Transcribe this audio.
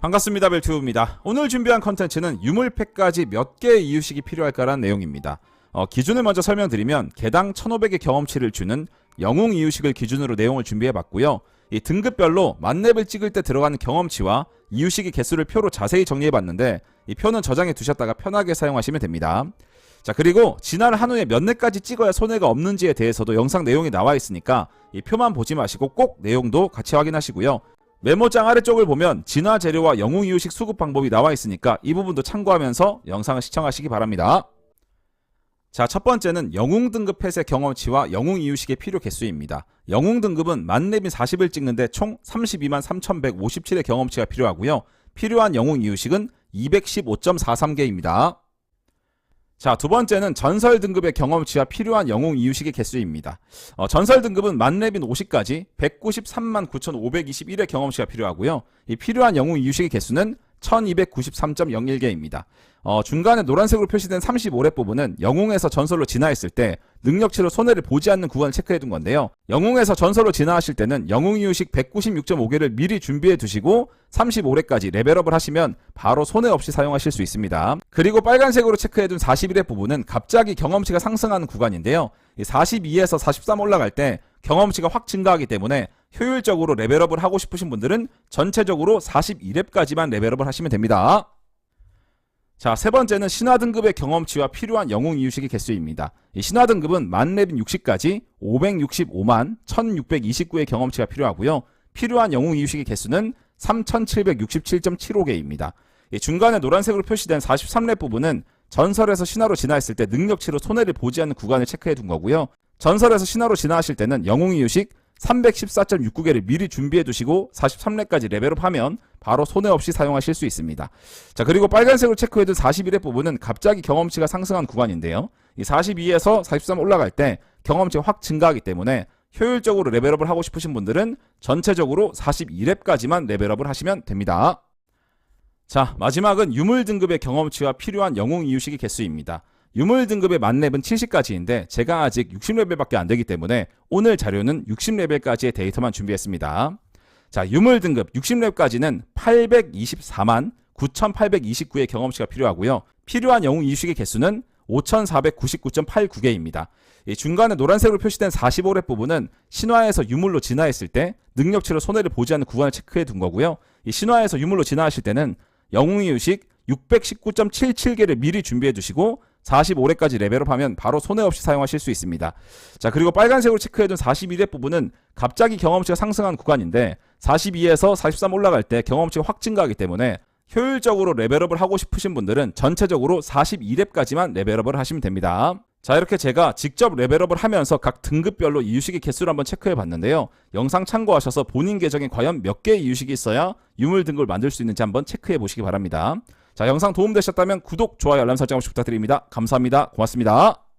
반갑습니다 벨튜브입니다. 오늘 준비한 컨텐츠는 유물팩까지 몇 개의 이유식이 필요할까라는 내용입니다. 어, 기준을 먼저 설명드리면 개당 1500의 경험치를 주는 영웅 이유식을 기준으로 내용을 준비해봤고요. 이 등급별로 만렙을 찍을 때 들어가는 경험치와 이유식의 개수를 표로 자세히 정리해봤는데 이 표는 저장해 두셨다가 편하게 사용하시면 됩니다. 자 그리고 진화를 한 후에 몇 렙까지 찍어야 손해가 없는지에 대해서도 영상 내용이 나와 있으니까 이 표만 보지 마시고 꼭 내용도 같이 확인하시고요 메모장 아래쪽을 보면 진화 재료와 영웅 이유식 수급 방법이 나와 있으니까 이 부분도 참고하면서 영상을 시청하시기 바랍니다. 자, 첫 번째는 영웅 등급 펫의 경험치와 영웅 이유식의 필요 개수입니다. 영웅 등급은 만렙인 40을 찍는데 총 32만 3157의 경험치가 필요하고요. 필요한 영웅 이유식은 215.43개입니다. 자, 두 번째는 전설 등급의 경험치와 필요한 영웅 이유식의 개수입니다. 어, 전설 등급은 만렙인 50까지 193만 9,521의 경험치가 필요하고요. 이 필요한 영웅 이유식의 개수는 1293.01개입니다. 어, 중간에 노란색으로 표시된 35렙 부분은 영웅에서 전설로 진화했을 때 능력치로 손해를 보지 않는 구간을 체크해 둔 건데요. 영웅에서 전설로 진화하실 때는 영웅 이유식 196.5개를 미리 준비해 두시고 35렙까지 레벨업을 하시면 바로 손해 없이 사용하실 수 있습니다. 그리고 빨간색으로 체크해 둔 41렙 부분은 갑자기 경험치가 상승하는 구간인데요. 이 42에서 43 올라갈 때 경험치가 확 증가하기 때문에 효율적으로 레벨업을 하고 싶으신 분들은 전체적으로 42렙까지만 레벨업을 하시면 됩니다. 자, 세 번째는 신화 등급의 경험치와 필요한 영웅 이유식의 개수입니다. 이 신화 등급은 만렙인 60까지 565만 1629의 경험치가 필요하고요. 필요한 영웅 이유식의 개수는 3767.75개입니다. 중간에 노란색으로 표시된 43렙 부분은 전설에서 신화로 진화했을 때 능력치로 손해를 보지 않는 구간을 체크해 둔 거고요. 전설에서 신화로 진화하실 때는 영웅 이유식 314.69개를 미리 준비해 두시고 43렙까지 레벨업하면 바로 손해 없이 사용하실 수 있습니다. 자 그리고 빨간색으로 체크해둔 41회 부분은 갑자기 경험치가 상승한 구간인데요. 이 42에서 43 올라갈 때 경험치가 확 증가하기 때문에 효율적으로 레벨업을 하고 싶으신 분들은 전체적으로 42렙까지만 레벨업을 하시면 됩니다. 자 마지막은 유물 등급의 경험치와 필요한 영웅 이유식의 개수입니다. 유물 등급의 만렙은 70까지인데 제가 아직 60레벨밖에 안 되기 때문에 오늘 자료는 60레벨까지의 데이터만 준비했습니다. 자, 유물 등급 60렙까지는 824만 9,829의 경험치가 필요하고요. 필요한 영웅 이유식의 개수는 5,499.89개입니다. 중간에 노란색으로 표시된 45렙 부분은 신화에서 유물로 진화했을 때 능력치로 손해를 보지 않는 구간을 체크해 둔 거고요. 이 신화에서 유물로 진화하실 때는 영웅 이유식 619.77개를 미리 준비해 두시고 45렙까지 레벨업하면 바로 손해 없이 사용하실 수 있습니다. 자 그리고 빨간색으로 체크해둔 41렙 부분은 갑자기 경험치가 상승한 구간인데 42에서 43 올라갈 때 경험치가 확 증가하기 때문에 효율적으로 레벨업을 하고 싶으신 분들은 전체적으로 42렙까지만 레벨업을 하시면 됩니다. 자 이렇게 제가 직접 레벨업을 하면서 각 등급별로 이유식의 개수를 한번 체크해 봤는데요. 영상 참고하셔서 본인 계정에 과연 몇 개의 이유식이 있어야 유물 등급을 만들 수 있는지 한번 체크해 보시기 바랍니다. 자 영상 도움되셨다면 구독, 좋아요, 알람 설정 없이 부탁드립니다. 감사합니다. 고맙습니다.